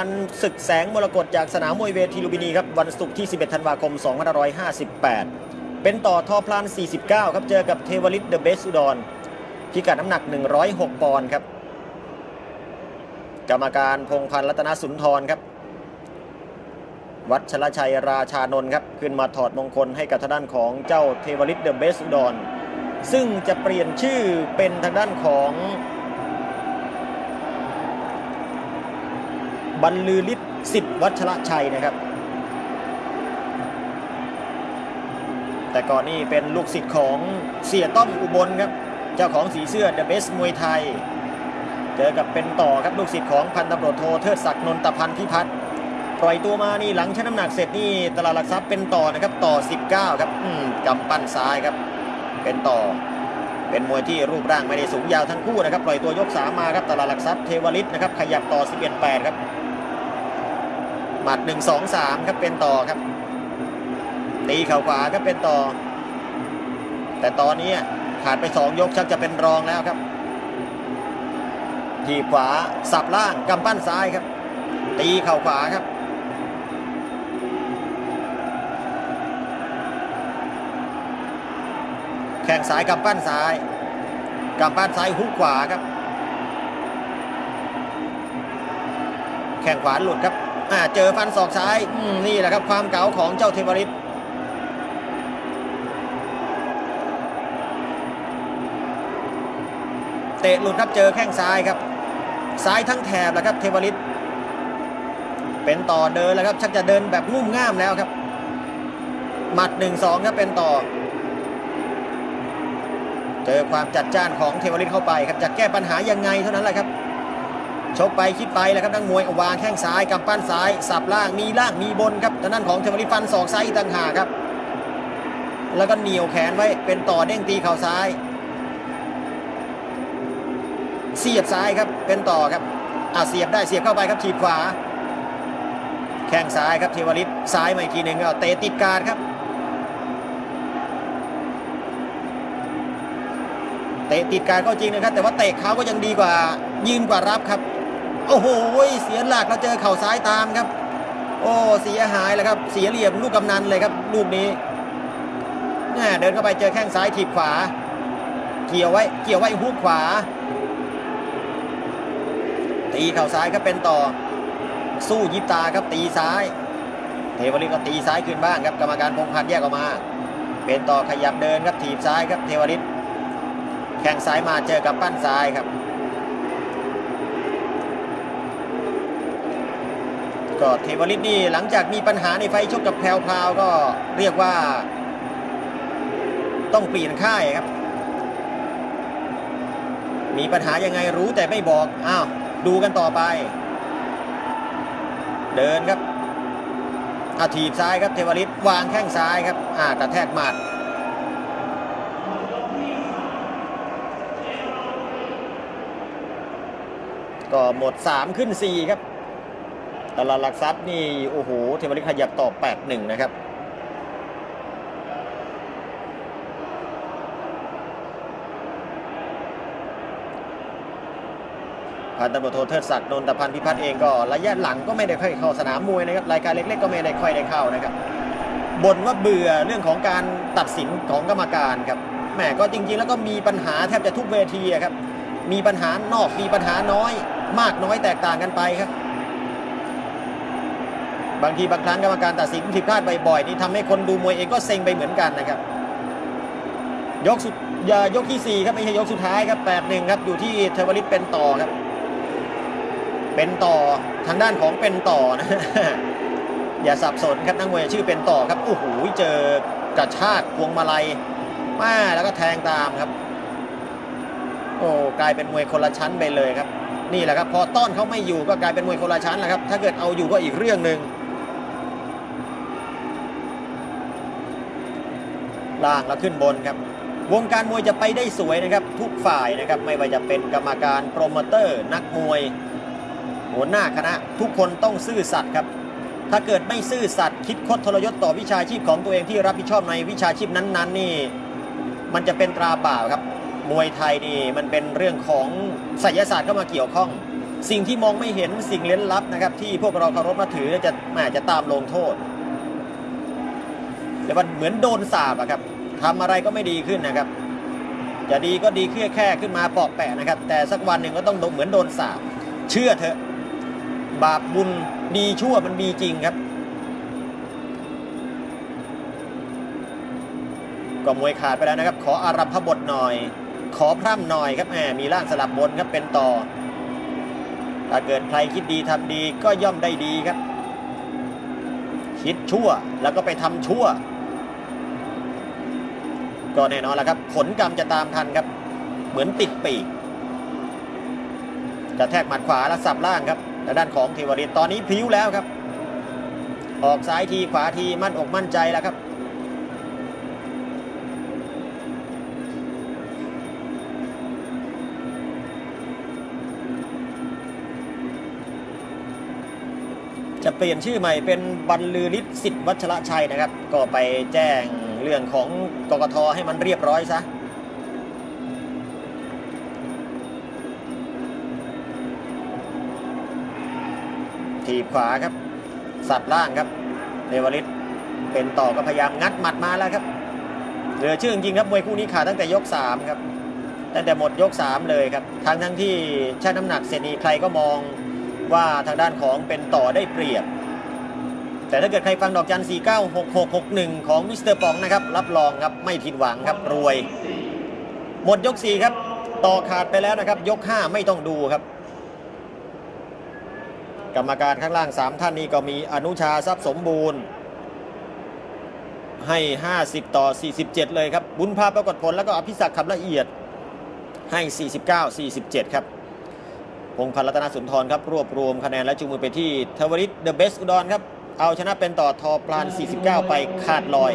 การศึกแสงมรกตจากสนามมวยเวทีลุมพินีครับวันศุกร์ที่ 11 ธันวาคม 2558 เป็นต่อทอพลาน 49 ครับเจอกับเทวลิตเดอะเบสอุดรพิกัดน้ำหนัก 106 ปอนด์ครับ กรรมการพงพันธ์รัตนสุนทรครับ วัชรชัยราชานนท์ครับ ขึ้นมาถอดมงคลให้กับทางด้านของเจ้าเทวลิตเดอะเบสอุดรซึ่งจะเปลี่ยนชื่อเป็นทางด้านของ บรรลือฤทธิ์สิทธิ์วัชระชัยนะครับ แต่ก่อนนี่เป็นลูกศิษย์ของเสียต้อมอุบลครับ เจ้าของสีเสื้อ The Best มวยไทย เจอกับเป็นต่อครับลูกศิษย์ของพันตำรวจโทเทิดศักดิ์นนตพันธ์พิพัฒน์ปล่อยตัวมานี่หลังชั่งน้ำหนักเสร็จนี่ตลาดหลักทรัพย์เป็นต่อนะครับต่อ 19 ครับอืมกำปั้นซ้ายครับ เป็นต่อเป็นมวยที่รูปร่างไม่ได้สูงยาวทั้งคู่นะครับปล่อยตัวยก3มาครับตลาดหลักทรัพย์เทวลิตนะครับขยับต่อ 11-8 ครับ หมัด1 2 3ครับเป็นต่อครับ ตีเข่าขวาครับเป็นต่อ แต่ตอนนี้ผ่านไป2ยกชักจะเป็นรองแล้วครับ ทีขวาสับล่างกำปั้นซ้ายครับ ตีเข่าขวาครับแข้งซ้ายกำปั้นซ้ายกำปั้นซ้ายฮุกขวาครับ แข้งขวาหลุดครับ เจอฟันศอกซ้ายอืมนี่แหละครับความเก๋าของเจ้าเทวริตเตะหลุดครับเจอแข้งซ้ายครับ ซ้ายทั้งแถบแหละครับเทวริตเป็นต่อเดินแล้วครับ ชักจะเดินแบบงุ่มง่ามแล้วครับ หมัด1-2ครับเป็นต่อ เจอความจัดจ้านของเทวริตเข้าไปครับจะแก้ปัญหายังไงเท่านั้นแหละครับ ชกไปคิดไปแล้วครับนักมวยวางแข้งซ้ายกำปั้นซ้าย สับล่างมีล่างมีบนครับทางด้านของเทวริฟันศอกซ้ายต่างหากครับ แล้วก็เหนียวแขนไว้เป็นต่อเด้งตีเข่าซ้าย เสียบซ้ายครับเป็นต่อครับอ่าเสียบได้เสียบเข้าไปครับฉีดขวา แข้งซ้ายครับเทวริตซ้ายมาอีกทีหนึ่งก็เตะติดการครับเตะติดการก็จริงนะครับแต่ว่าเตะเขาก็ยังดีกว่ายืนกว่ารับครับ โอ้โหเสียหลักแล้วเจอเข่าซ้ายตามครับ โอ้เสียหายแล้วครับ เสียเหลี่ยมลูกกำนันเลยครับ ลูกนี้แน่เดินเข้าไปเจอแข้งซ้ายถีบขวา เกี่ยวไว้เกี่ยวไว้ฮุกขวา ตีเข่าซ้ายครับเป็นต่อ สู้ยิบตาครับตีซ้าย เทวริตก็ตีซ้ายขึ้นบ้างครับกรรมการพงพันธ์แยกออกมา เป็นต่อขยับเดินครับถีบซ้ายครับเทวริตแข้งซ้ายมาเจอกับปั้นซ้ายครับ ก็เทวริตนี่หลังจากมีปัญหาในไฟชกกับแพรวพราวก็เรียกว่า ต้องเปลี่ยนค่ายครับ มีปัญหายังไงรู้แต่ไม่บอก อ้าว ดูกันต่อไป เดินครับอาถีบซ้ายครับเทวริตวางแข้งซ้ายครับอ่ากระแทกหมัดก็หมด 3 ขึ้น 4 ครับ ตลาดหลักทรัพย์นี่โอ้โหเทวริขยับต่อ 8-1 นะครับพันตำรวจโทเทิดศักดิ์นนทพันธ์พิพัฒน์เองก็ระยะหลังก็ไม่ได้ค่อยเข้าสนามมวยนะครับรายการเล็กๆก็ไม่ได้ค่อยได้เข้านะครับบ่นว่าเบื่อเรื่องของการตัดสินของกรรมการครับแหมก็จริงๆ แล้วก็มีปัญหาแทบจะทุกเวทีครับมีปัญหานอกมีปัญหาน้อย มากน้อยแตกต่างกันไปครับ บางทีบางครั้งกรรมการตัดสินผิดพลาดบ่อยๆนี่ทำให้คนดูมวยเองก็เซ็งไปเหมือนกันนะครับ ยกสุดอย่ายกที่ 4 ครับไม่ใช่ยกสุดท้ายครับ8-1ครับอยู่ที่เทวริตเป็นต่อครับ เป็นต่อทางด้านของเป็นต่อนะอย่าสับสนครับนักมวยชื่อเป็นต่อครับโอ้โหเจอกระชากพวงมาลัยมาแล้วก็แทงตามครับ โอ้กลายเป็นมวยคนละชั้นไปเลยครับ นี่แหละครับ พอต้อนเขาไม่อยู่ก็กลายเป็นมวยคนละชั้นแหละครับ ถ้าเกิดเอาอยู่ก็อีกเรื่องหนึ่ง ล่างแล้วขึ้นบนครับ วงการมวยจะไปได้สวยนะครับ ทุกฝ่ายนะครับไม่ว่าจะเป็นกรรมการโปรโมเตอร์ นักมวย หัวหน้าคณะ ทุกคนต้องซื่อสัตย์ครับ ถ้าเกิดไม่ซื่อสัตย์คิดคดทรยศต่อวิชาชีพของตัวเองที่รับผิดชอบในวิชาชีพนั้นๆนี่ มันจะเป็นตราบาปครับมวยไทยนี่มันเป็นเรื่องของไสยศาสตร์เข้ามาเกี่ยวข้อง สิ่งที่มองไม่เห็นสิ่งเล้นลับนะครับ ที่พวกเราเคารพนับถือจะอาจจะตามลงโทษแต่ว่าเหมือนโดนสาบอะครับ ทำอะไรก็ไม่ดีขึ้นนะครับ จะดีก็ดีแค่แค่ขึ้นมาเปอกแปะนะครับ แต่สักวันหนึ่งก็ต้องเหมือนโดนสาบเชื่อเถอะบาปบุญดีชั่วมันมีจริงครับก็มวยขาดไปแล้วนะครับ ขออารัมพบทหน่อย ขอพร่ำหน่อยครับแหมมีร่างสลับบนครับเป็นต่อ ถ้าเกิดใครคิดดีทำดีก็ย่อมได้ดีครับ คิดชั่วแล้วก็ไปทำชั่ว ก็แน่นอนแล้วครับ ผลกรรมจะตามทันครับ เหมือนติดปีกกระแทกหมัดขวาแล้วสับล่างครับทางด้านของเทวริตตอนนี้พิ้วแล้วครับ ออกซ้ายทีขวาทีมั่นอกมั่นใจแล้วครับจะเปลี่ยนชื่อใหม่เป็นบรรลือฤทธิ์สิทธิ์วัชระชัยนะครับ ก็ไปแจ้ง เรื่องของกกทให้มันเรียบร้อยซะทีบขวาครับ สับล่างครับเดวลิตเป็นต่อก็พยายามงัดหมัดมาแล้วครับเหลือชื่อจริงครับมวยคู่นี้ขาดตั้งแต่ยก 3 ครับตั้งแต่หมดยก 3 เลยครับทั้งทั้งที่ชั่งน้ำหนักเสร็จนี้ใครก็มองว่าทางด้านของเป็นต่อได้เปรียบ แต่ถ้าเกิดใครฟังดอกจัน496661 ของมิสเตอร์ปองนะครับ รับรองครับไม่ผิดหวังครับรวย หมดยก 4 ครับ ต่อขาดไปแล้วนะครับ ยก 5 ไม่ต้องดูครับ กรรมการข้างล่าง 3 ท่านนี้ก็มีอนุชาทรัพย์สมบูรณ์ ให้ 50 ต่อ 47 เลยครับ บุญพาปรากฏผลแล้วก็อภิศักดิ์คำละเอียดให้ 49 47 ครับพงพันธ์รัตนสุนทรครับ รวบรวมคะแนนและจูงมือไปที่ทวริตเดอะเบสอุดรครับ เอาชนะเป็นต่อทอปลาน49 ไปขาดลอย